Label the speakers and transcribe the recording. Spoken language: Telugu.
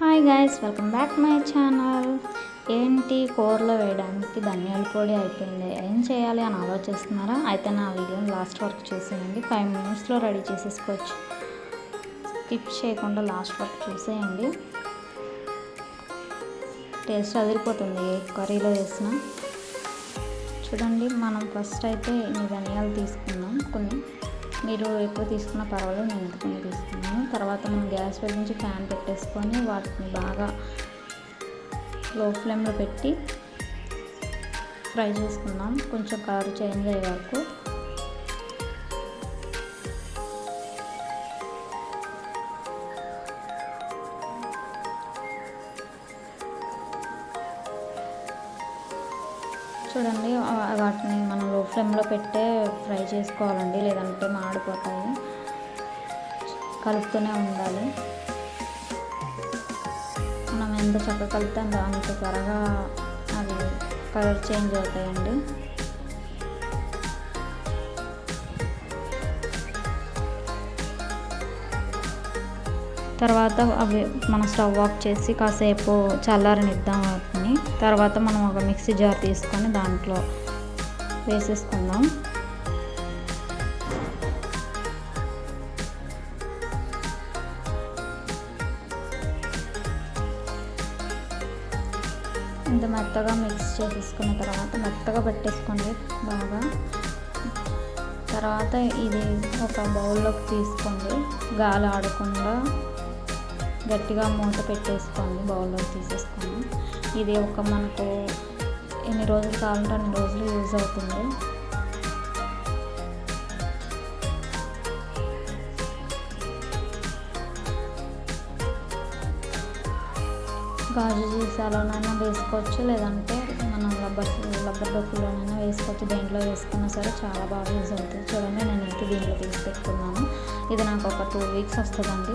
Speaker 1: Hi guys welcome back my channel ఏంటి కూరలో వేయడానికి ధనియాల పొడి అయిపోయింది? ఏం చేయాలి అని ఆలోచిస్తున్నారా? అయితే నా వీడియోని లాస్ట్ వరకు చూసేయండి. ఫైవ్ మినిట్స్లో రెడీ చేసేసుకోవచ్చు. స్కిప్ చేయకుండా లాస్ట్ వరకు చూసేయండి. టేస్ట్ అదిరిపోతుంది. ఏ కర్రీలో వేసినా. చూడండి మనం ఫస్ట్ అయితే ఈ ధనియాలు తీసుకుందాం కొన్ని మీరు ఎక్కువ తీసుకున్న పర్వాలేదు నేను ఎంత కొన్ని తీసుకున్నాను. తర్వాత మనం గ్యాస్ వెలిగించి ఫ్యాన్ పెట్టేసుకొని వాటిని బాగా లో ఫ్లేమ్లో పెట్టి ఫ్రై చేసుకుందాం. కొంచెం కలర్ చేంజ్ అయ్యే వరకు. చూడండి వాటిని మనం లో ఫ్లేమ్లో పెట్టే ఫ్రై చేసుకోవాలండి లేదంటే మాడిపోతాయి. కలుపుతూనే ఉండాలి. మనం ఎంత చక్కగా కలుపుతామో అంత త్వరగా అవి కలర్ చేంజ్ అవుతాయండి. తర్వాత అవి మనం స్టవ్ ఆఫ్ చేసి కాసేపు చల్లారనిద్దాం వాటిని. తర్వాత మనం ఒక మిక్సీ జార్ తీసుకొని దాంట్లో వేసేసుకుందాం. ఇంత మెత్తగా మిక్స్ చేసేసుకున్న తర్వాత మెత్తగా పెట్టేసుకోండి బాగా. తర్వాత ఇది ఒక బౌల్లోకి తీసుకోండి. గాలి ఆడకుండా గట్టిగా మూత పెట్టేసుకోండి బౌల్లోకి తీసేసుకోండి ఇది ఒక మనకు ఎన్ని రోజులు కావాలంటే అన్ని రోజులు యూజ్ అవుతుంది. గాజు సీసాలోనైనా వేసుకోవచ్చు. లేదంటే మనం రబ్బర్ రబ్బర్ డొక్కులోనైనా వేసుకోవచ్చు. దేంట్లో వేసుకున్నా సరే చాలా బాగా యూజ్ అవుతుంది. చూడండి నేనైతే దీంట్లో తీసి పెట్టుకున్నాను. ఇది నాకు ఒక టూ వీక్స్ వస్తుందండి.